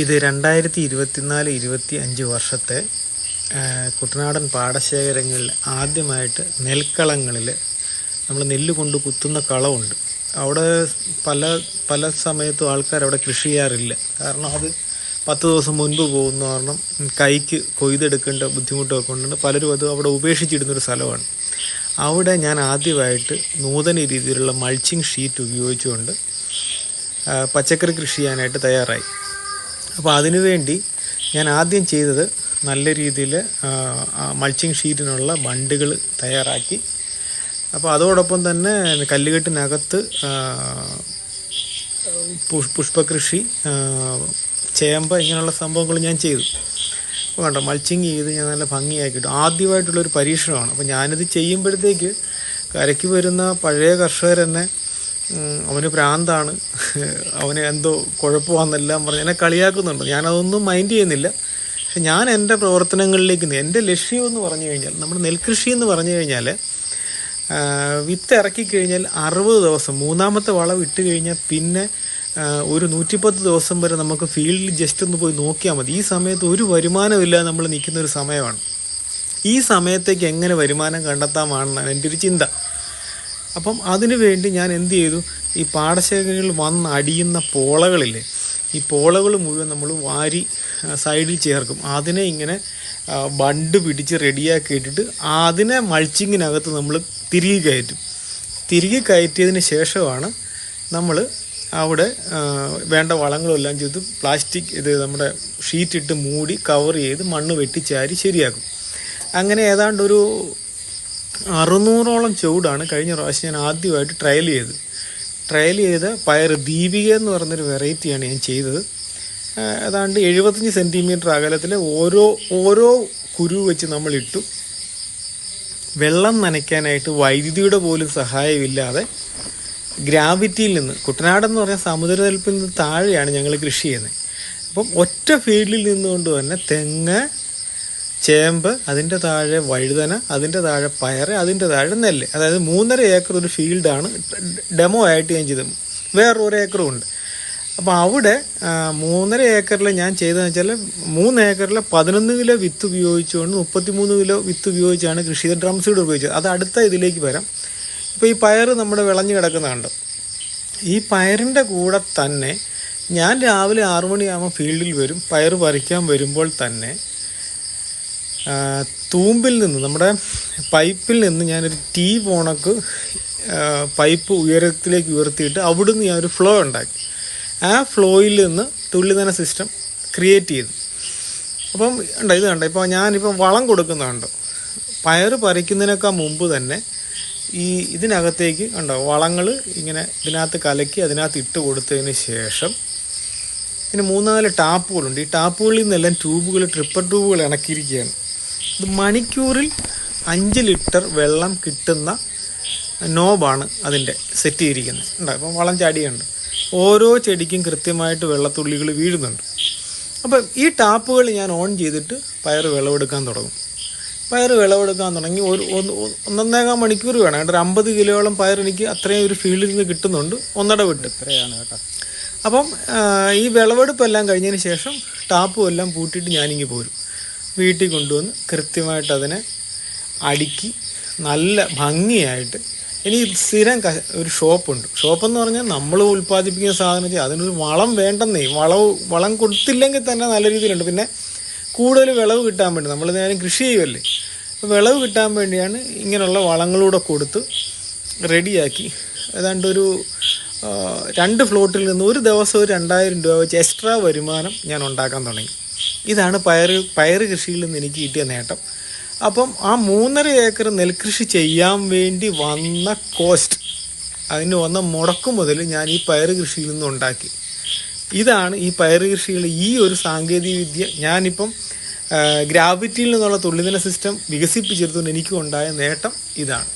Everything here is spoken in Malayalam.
ഇത് രണ്ടായിരത്തി ഇരുപത്തിനാല് ഇരുപത്തി അഞ്ച് വർഷത്തെ കുട്ടനാടൻ പാടശേഖരങ്ങളിൽ ആദ്യമായിട്ട് നെൽക്കളങ്ങളിൽ നമ്മൾ നെല്ല് കൊണ്ട് കുത്തുന്ന കളമുണ്ട് അവിടെ പല പല സമയത്തും ആൾക്കാർ അവിടെ കൃഷി ചെയ്യാറില്ല. കാരണം അത് പത്ത് ദിവസം മുൻപ് പോകുന്ന കാരണം കൈക്ക് കൊയ്തെടുക്കേണ്ട ബുദ്ധിമുട്ടൊക്കെ കൊണ്ടുണ്ട് പലരും അത് അവിടെ ഉപേക്ഷിച്ചിടുന്നൊരു സ്ഥലമാണ്. അവിടെ ഞാൻ ആദ്യമായിട്ട് നൂതന രീതിയിലുള്ള മൾച്ചിങ് ഷീറ്റ് ഉപയോഗിച്ചുകൊണ്ട് പച്ചക്കറി കൃഷി ചെയ്യാനായിട്ട് തയ്യാറായി. അപ്പോൾ അതിനുവേണ്ടി ഞാൻ ആദ്യം ചെയ്തത് നല്ല രീതിയിൽ മൾച്ചിങ് ഷീറ്റിനുള്ള ബണ്ടുകൾ തയ്യാറാക്കി. അപ്പോൾ അതോടൊപ്പം തന്നെ കല്ലുകെട്ടിനകത്ത് പുഷ്പകൃഷി ചേമ്പ ഇങ്ങനെയുള്ള സംഭവങ്ങൾ ഞാൻ ചെയ്തു. അപ്പോൾ കണ്ടോ മൾച്ചിങ് ചെയ്ത് ഞാൻ നല്ല ഭംഗിയാക്കിയിട്ടു ആദ്യമായിട്ടുള്ളൊരു പരീക്ഷണമാണ്. അപ്പോൾ ഞാനിത് ചെയ്യുമ്പോഴത്തേക്ക് കരയ്ക്ക് വരുന്ന പഴയ കർഷകർ തന്നെ അവന് ഭ്രാന്താണ് അവന് എന്തോ കുഴപ്പമാണെന്നെല്ലാം പറഞ്ഞ് എന്നെ കളിയാക്കുന്നുണ്ട്. ഞാനതൊന്നും മൈൻഡ് ചെയ്യുന്നില്ല. പക്ഷെ ഞാൻ എന്റെ പ്രവർത്തനങ്ങളിലേക്ക് എന്റെ ലക്ഷ്യം എന്ന് പറഞ്ഞു കഴിഞ്ഞാൽ നമ്മുടെ നെൽകൃഷി എന്ന് പറഞ്ഞു കഴിഞ്ഞാൽ വിത്ത് ഇറക്കി കഴിഞ്ഞാൽ അറുപത് ദിവസം മൂന്നാമത്തെ വളം ഇട്ട് കഴിഞ്ഞാൽ പിന്നെ ഒരു നൂറ്റിപ്പത്ത് ദിവസം വരെ നമുക്ക് ഫീൽഡിൽ ജസ്റ്റ് ഒന്ന് പോയി നോക്കിയാൽ മതി. ഈ സമയത്ത് ഒരു വരുമാനമില്ലാതെ നമ്മൾ നിൽക്കുന്ന ഒരു സമയമാണ്. ഈ സമയത്തേക്ക് എങ്ങനെ വരുമാനം കണ്ടെത്താമെന്നാണ് എന്റെ ഒരു ചിന്ത. അപ്പം അതിനു വേണ്ടി ഞാൻ എന്ത് ചെയ്തു? ഈ പാടശേഖരങ്ങളിൽ വന്ന് അടിയുന്ന പോളകളില്ലേ ഈ പോളകൾ മുഴുവൻ നമ്മൾ വാരി സൈഡിൽ ചേർക്കും. അതിനെ ഇങ്ങനെ ബണ്ട് പിടിച്ച് റെഡിയാക്കി ഇട്ടിട്ട് അതിനെ മൾച്ചിങ്ങിനകത്ത് നമ്മൾ തിരികെ കയറ്റും. തിരികെ കയറ്റിയതിന് ശേഷമാണ് നമ്മൾ അവിടെ വേണ്ട വളങ്ങളെല്ലാം ചെയ്ത് പ്ലാസ്റ്റിക് ഇത് നമ്മുടെ ഷീറ്റ് ഇട്ട് മൂടി കവർ ചെയ്ത് മണ്ണ് വെട്ടിച്ചാരി ശരിയാക്കും. അങ്ങനെ ഏതാണ്ട് ഒരു അറുന്നൂറോളം ചുവടാണ് കഴിഞ്ഞ പ്രാവശ്യം ഞാൻ ആദ്യമായിട്ട് ട്രയൽ ചെയ്ത്. ട്രയൽ ചെയ്ത പയർ ദീപിക എന്ന് പറഞ്ഞൊരു വെറൈറ്റിയാണ് ഞാൻ ചെയ്തത്. ഏതാണ്ട് എഴുപത്തഞ്ച് സെന്റിമീറ്റർ അകലത്തിൽ ഓരോ ഓരോ കുരു വെച്ച് നമ്മൾ ഇട്ടു വെള്ളം നനയ്ക്കാനായിട്ട് വൈദ്യുതിയുടെ പോലും സഹായമില്ലാതെ ഗ്രാവിറ്റിയിൽ നിന്ന് കുട്ടനാടെന്ന് പറഞ്ഞാൽ സമുദ്രനിരപ്പിൽ നിന്ന് താഴെയാണ് ഞങ്ങൾ കൃഷി ചെയ്യുന്നത്. അപ്പം ഒറ്റ ഫീൽഡിൽ നിന്നുകൊണ്ട് തന്നെ തെങ്ങ് ചേമ്പ് അതിന്റെ താഴെ വഴുതന അതിന്റെ താഴെ പയറ് അതിന്റെ താഴെ നെല്ല്. അതായത് മൂന്നര ഏക്കർ ഒരു ഫീൽഡാണ് ഡെമോ ആയിട്ട് ഞാൻ ചെയ്തത്. വേറൊരു ഏക്കറും ഉണ്ട്. അപ്പോൾ അവിടെ മൂന്നര ഏക്കറിൽ ഞാൻ ചെയ്തതെന്ന് വെച്ചാൽ മൂന്ന് ഏക്കറിൽ പതിനൊന്ന് കിലോ വിത്ത് ഉപയോഗിച്ചുകൊണ്ട് മുപ്പത്തിമൂന്ന് കിലോ വിത്ത് ഉപയോഗിച്ചാണ് കൃഷി ചെയ്ത് ഡ്രം സീഡ് ഉപയോഗിച്ചത്. അത് അടുത്ത ഇതിലേക്ക് വരാം. ഇപ്പോൾ ഈ പയർ നമ്മുടെ വിളഞ്ഞു കിടക്കുന്നുണ്ട്. ഈ പയറിന്റെ കൂടെ തന്നെ ഞാൻ രാവിലെ ആറു മണിയാകുമ്പോൾ ഫീൽഡിൽ വരും. പയർ പറിക്കാൻ വരുമ്പോൾ തന്നെ തൂമ്പിൽ നിന്ന് നമ്മുടെ പൈപ്പിൽ നിന്ന് ഞാനൊരു ടീ പോണക്ക് പൈപ്പ് ഉയരത്തിലേക്ക് ഉയർത്തിയിട്ട് അവിടുന്ന് ഞാനൊരു ഫ്ലോ ഉണ്ടാക്കി. ആ ഫ്ലോയിൽ നിന്ന് തുള്ളിതന സിസ്റ്റം ക്രിയേറ്റ് ചെയ്തു. അപ്പം ഉണ്ടോ ഇത് കണ്ടോ ഇപ്പോൾ ഞാനിപ്പം വളം കൊടുക്കുന്നുണ്ട്. പയർ പറിക്കുന്നതിനേക്കാൾ മുമ്പ് തന്നെ ഈ ഇതിനകത്തേക്ക് ഉണ്ടോ വളങ്ങൾ ഇങ്ങനെ ഇതിനകത്ത് കലക്കി അതിനകത്ത് ഇട്ട് കൊടുത്തതിന് ശേഷം പിന്നെ മൂന്നാൽ ടാപ്പുകളുണ്ട്. ഈ ടാപ്പുകളിൽ നിന്നെല്ലാം ട്യൂബുകൾ ട്രിപ്പർ ട്യൂബുകൾ ഇണക്കിയിരിക്കുകയാണ്. മണിക്കൂറിൽ അഞ്ച് ലിറ്റർ വെള്ളം കിട്ടുന്ന നോബാണ് അതിന്റെ സെറ്റ് ചെയ്തിരിക്കുന്നത്. ഉണ്ടോ ഇപ്പം വളം ചാടിയുണ്ട് ഓരോ ചെടിക്കും കൃത്യമായിട്ട് വെള്ളത്തുള്ളികൾ വീഴുന്നുണ്ട്. അപ്പം ഈ ടാപ്പുകൾ ഞാൻ ഓൺ ചെയ്തിട്ട് പയർ വിളവെടുക്കാൻ തുടങ്ങും. പയർ വിളവെടുക്കാൻ തുടങ്ങി ഒരു ഒന്ന് ഒന്നൊന്നേകാൽ മണിക്കൂർ വേണം. കേട്ടോ ഒരു അമ്പത് കിലോയോളം പയർ എനിക്ക് അത്രയും ഒരു ഫീൽഡിൽ നിന്ന് കിട്ടുന്നുണ്ട്. ഒന്നട വിട്ട് ഇത്രയാണ് കേട്ടോ. അപ്പം ഈ വിളവെടുപ്പെല്ലാം കഴിഞ്ഞതിന് ശേഷം ടാപ്പും എല്ലാം പൂട്ടിയിട്ട് ഞാനിങ്ങി പോരും. വീട്ടിൽ കൊണ്ടുവന്ന് കൃത്യമായിട്ട് അതിനെ അടുക്കി നല്ല ഭംഗിയായിട്ട് ഇനി സ്ഥിരം ഒരു ഷോപ്പുണ്ട്. ഷോപ്പെന്ന് പറഞ്ഞാൽ നമ്മൾ ഉൽപ്പാദിപ്പിക്കുന്ന സാധനം അതിനൊരു വളം വേണ്ടെന്നേ വളവ് വളം കൊടുത്തില്ലെങ്കിൽ തന്നെ നല്ല രീതിയിലുണ്ട്. പിന്നെ കൂടുതൽ വിളവ് കിട്ടാൻ വേണ്ടി നമ്മൾ നേരം കൃഷി ചെയ്യുമല്ലേ അപ്പോൾ വിളവ് കിട്ടാൻ വേണ്ടിയാണ് ഇങ്ങനെയുള്ള വളങ്ങളൂടെ കൊടുത്ത് റെഡിയാക്കി. ഏതാണ്ട് ഒരു രണ്ട് ഫ്ലോട്ടിൽ നിന്ന് ഒരു ദിവസം ഒരു രണ്ടായിരം രൂപ വെച്ച് എക്സ്ട്രാ വരുമാനം ഞാൻ ഉണ്ടാക്കാൻ തുടങ്ങി. ഇതാണ് പയർ പയർ കൃഷിയിൽ നിന്ന് എനിക്ക് കിട്ടിയ നേട്ടം. അപ്പം ആ മൂന്നര ഏക്കർ നെൽകൃഷി ചെയ്യാൻ വേണ്ടി വന്ന കോസ്റ്റ് അതിന് വന്ന മുടക്കു മുതൽ ഞാൻ ഈ പയർ കൃഷിയിൽ നിന്ന് ഉണ്ടാക്കി. ഇതാണ് ഈ പയർ കൃഷിയിൽ ഈ ഒരു സാങ്കേതിക വിദ്യ ഞാനിപ്പം ഗ്രാവിറ്റിയിൽ നിന്നുള്ള തുള്ളിതന സിസ്റ്റം വികസിപ്പിച്ചെടുത്തുകൊണ്ട് എനിക്കും ഉണ്ടായ നേട്ടം ഇതാണ്.